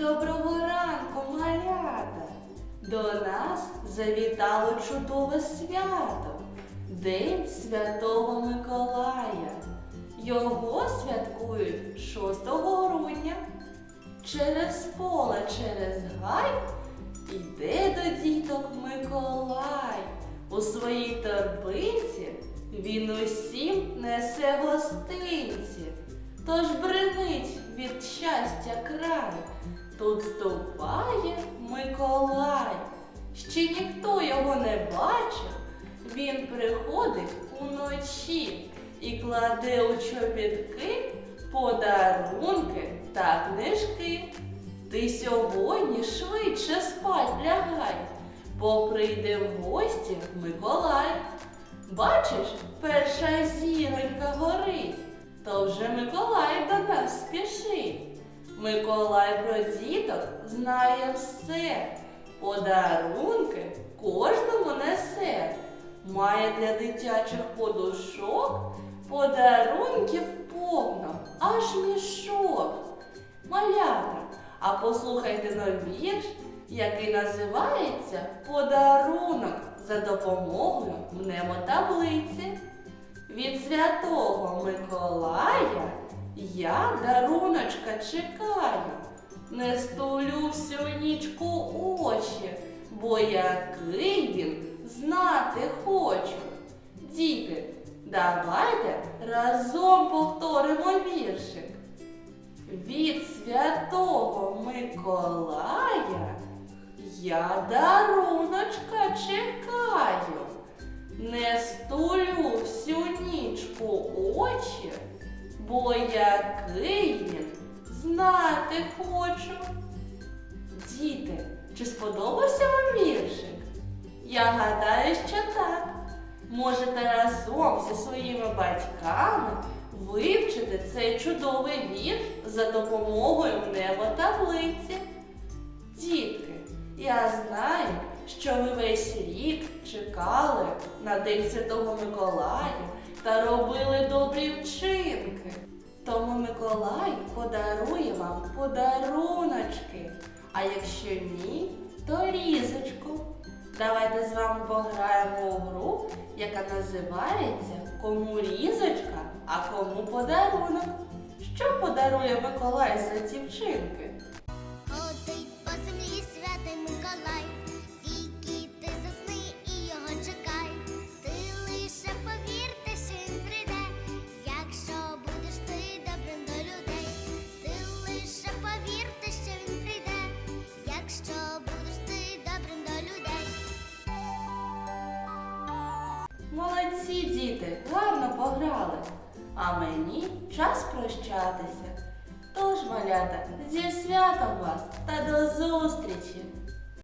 Доброго ранку, малята! До нас завітало чудове свято День Святого Миколая. Його святкують 6 грудня. Через поле, через гай йде до діток Миколай. У своїй торбинці він усім несе гостинці. Тож бринить від щастя край. Тут ступає Миколай. Ще ніхто його не бачив. Він приходить уночі і кладе у чобітки подарунки та книжки. Ти сьогодні швидше спать лягай, бо прийде в гості Миколай. Бачиш, перша зіронька горить, то вже Миколай до нас спішить. Миколай про діток знає все, подарунки кожному несе. Має для дитячих подушок подарунків повно, аж мішок. Малята, а послухайте на вірш, який називається Подарунок за допомогою мнемотаблиці. Від святого Миколая я даруночка чекаю, не стулю всю нічку очі, бо який він знати хочу. Діти, давайте разом повторимо віршик. Від святого Миколая я даруночка чекаю, не стулю всю нічку очі, бо який він знати хочу. Діти, чи сподобався вам віршик? Я гадаю, що так. Можете разом зі своїми батьками вивчити цей чудовий вірш за допомогою мнемотаблиці. Дітки, я знаю, що ви весь рік чекали на День Святого Миколая та робили добрі вчинки. Тому Миколай подарує вам подаруночки. А якщо ні, то різочку. Давайте з вами пограємо у гру, яка називається Кому різочка, а кому подарунок. Що подарує Миколай за ці вчинки? Ходить по землі діти, гарно пограли. А мені час прощатися. Тож, малята, зі святом вас та до зустрічі!